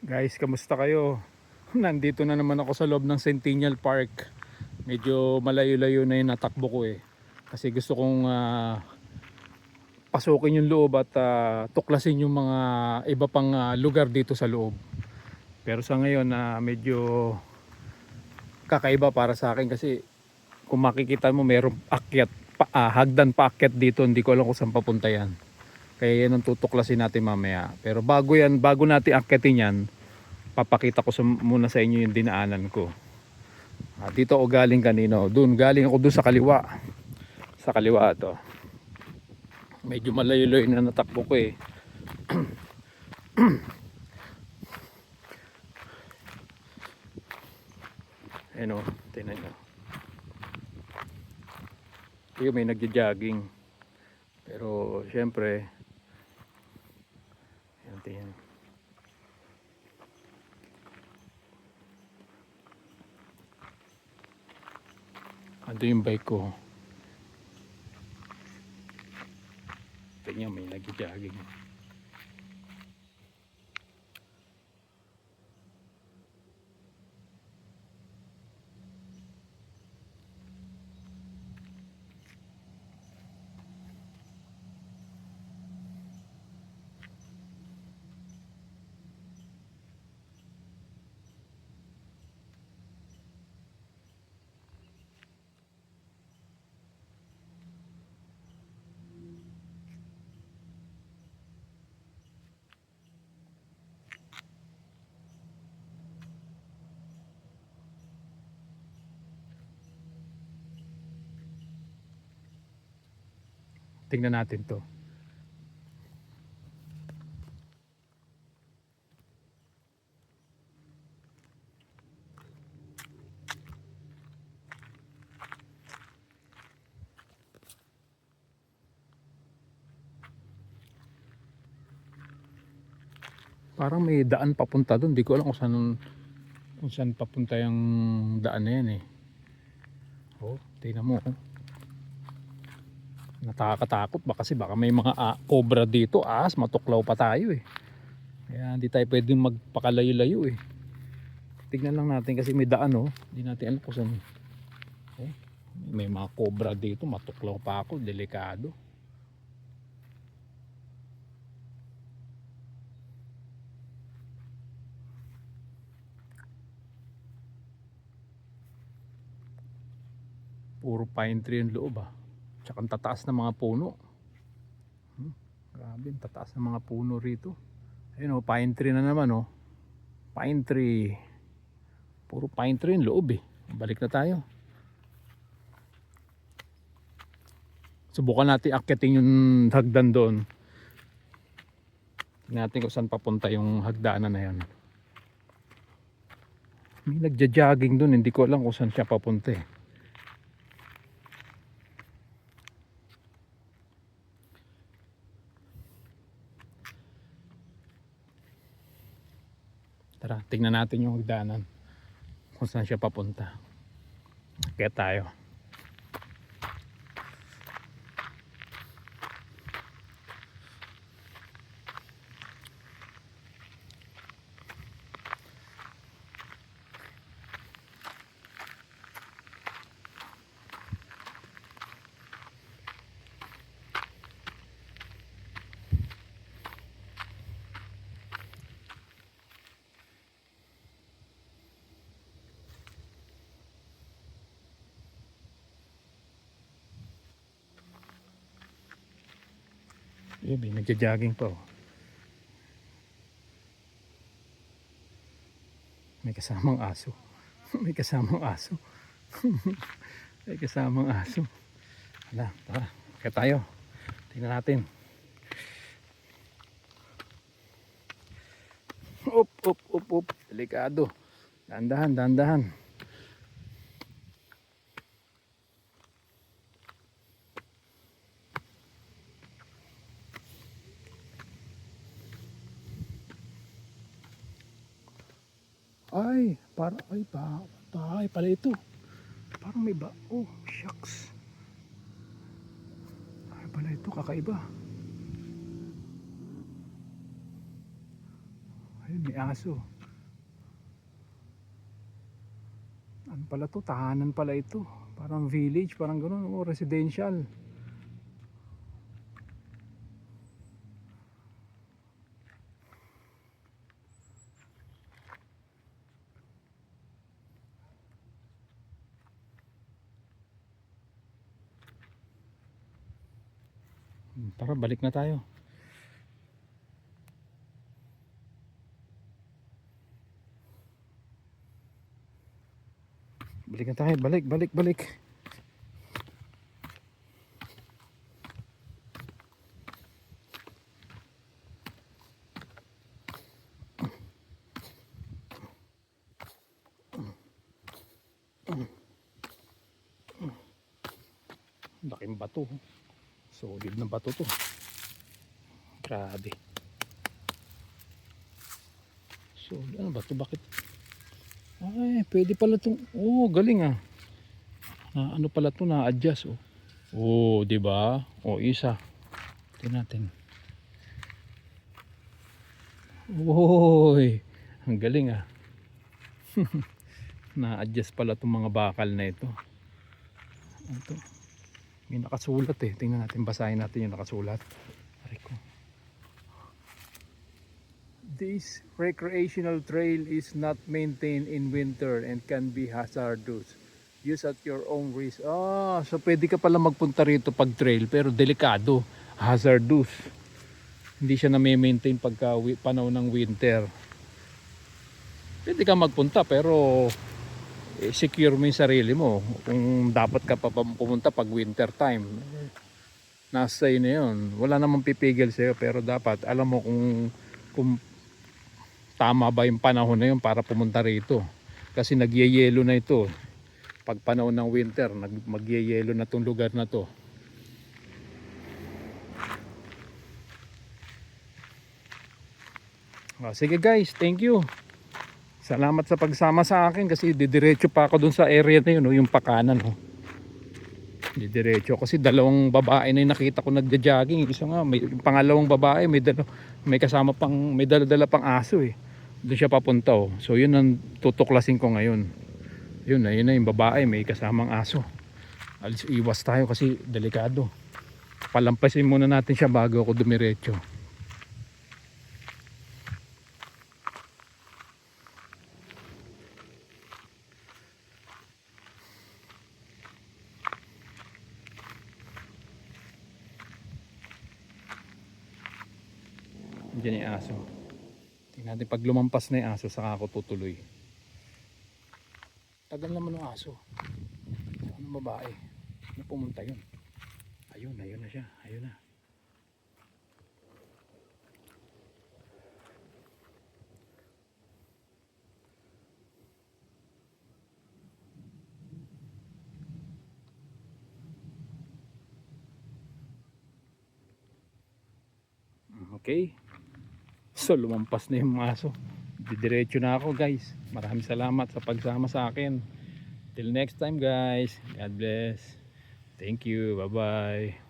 Guys, kamusta kayo? Nandito na naman ako sa loob ng Centennial Park. Medyo malayo-layo na yung natakbo ko eh. Kasi gusto kong ah, pasukin yung loob at ah, tuklasin yung mga iba pang ah, lugar dito sa loob. Pero sa ngayon na medyo kakaiba para sa akin kasi kung makikita mo merong akyat, pa, ah, hagdan pa akyat dito. Hindi ko alam kung saan papunta yan. Kaya yan ang tutuklasin natin mamaya. Pero bago yan, bago natin akyatin yan, papakita ko sa, muna sa inyo yung dinaanan ko. Ah, dito ako galing kanino. Doon, galing ako doon sa kaliwa. Sa kaliwa to. Medyo malayo-layo na natakbo ko eh. Ayun o, tinan nyo. Ayun, may nagja-jogging. Pero, syempre, yan, tingnan. Ando yung bike ko. Tingnan, may nagja-jogging. Tingnan natin to. Parang may daan papunta doon. Di ko alam kung saan kung saan papunta yung daan na yan eh. Oh, tingnan mo. Oh nakakatakot ba? Kasi baka may mga ah, cobra dito. As matuklaw pa tayo eh. Kaya hindi tayo pwedeng magpakalayo-layo eh. Tignan lang natin kasi may daan oh. Hindi natin alam kung saan. Oh, may mga cobra dito. Matuklaw pa ako. Delikado. Puro pine tree yung loob ah Tsaka tataas ng mga puno. Hmm, grabe, ang tataas ng mga puno rito. Ayun oh, pine tree na naman oh. Pine tree. Puro pine tree yung loob eh. Balik na tayo. Subukan natin akyatin yung hagdan doon. Natin kung saan papunta yung hagdanan na yan. May nagja-jogging doon, hindi ko alam kung saan siya papunta eh. Tara, tingnan natin yung hagdanan. Kung saan siya papunta. Kaya tayo. Yun, nagja-jogging pa oh. May kasamang aso. may kasamang aso. may kasamang aso. Hala, tara. Kaya tayo. Tingnan natin. Up, up, up, up. Delikado. Dandahan, dandahan. Ay, para ay ba, bahay pala ito. Parang may ba. Oh, shucks. Ay pala ito, kakaiba. Ayun may aso. Ano pala to? Tahanan pala ito. Parang village, parang gano'n. O, residential. Tara, balik na tayo. Balik na tayo, balik, balik, balik. Laking bato. Solid na bato to. Grabe. So, ano ba to? Bakit? Ay, pwede pala itong, oh, galing ah. Na, ano pala to na-adjust oh. Oh, di ba? Oh, isa. Tingnan natin. Oy, ang galing ah. na-adjust pala itong mga bakal na ito. Ito. May nakasulat eh. Tingnan natin, basahin natin yung nakasulat. Aray ko. This recreational trail is not maintained in winter and can be hazardous. Use at your own risk. Ah, so pwede ka pala magpunta rito pag trail pero delikado, hazardous. Hindi siya na-maintain pagka panahon ng winter. Pwede ka magpunta pero eh, secure mo yung sarili mo. Kung dapat ka pa pumunta pag winter time, nasa iyo na yun. Wala namang pipigil sa'yo pero dapat alam mo kung, kung tama ba yung panahon na yun para pumunta rito. Kasi nagyeyelo na ito. Pag panahon ng winter, nag, magyeyelo na tong lugar na to. Ah, sige guys, thank you. Salamat sa pagsama sa akin kasi didiretso pa ako dun sa area na yun, oh, yung pakanan. Oh. Didiretso kasi dalawang babae na yung nakita ko nagja-jogging. Isa nga, may pangalawang babae, may dalo, may kasama pang may dala-dala pang aso eh. Doon siya papunta oh. So yun ang tutuklasin ko ngayon. Yun na, yun na yung babae, may kasamang aso. Alis iwas tayo kasi delikado. Palampasin muna natin siya bago ako dumiretso. Diyan yung aso. Tingnan natin pag lumampas na yung aso saka ako tutuloy. Tagal naman ng aso. Ano babae? Ano pumunta yun? Ayun, ayun na siya. Ayun na. Okay. So lumampas na yung aso. Didiretso na ako guys. Maraming salamat sa pagsama sa akin. Till next time guys. God bless. Thank you. Bye bye.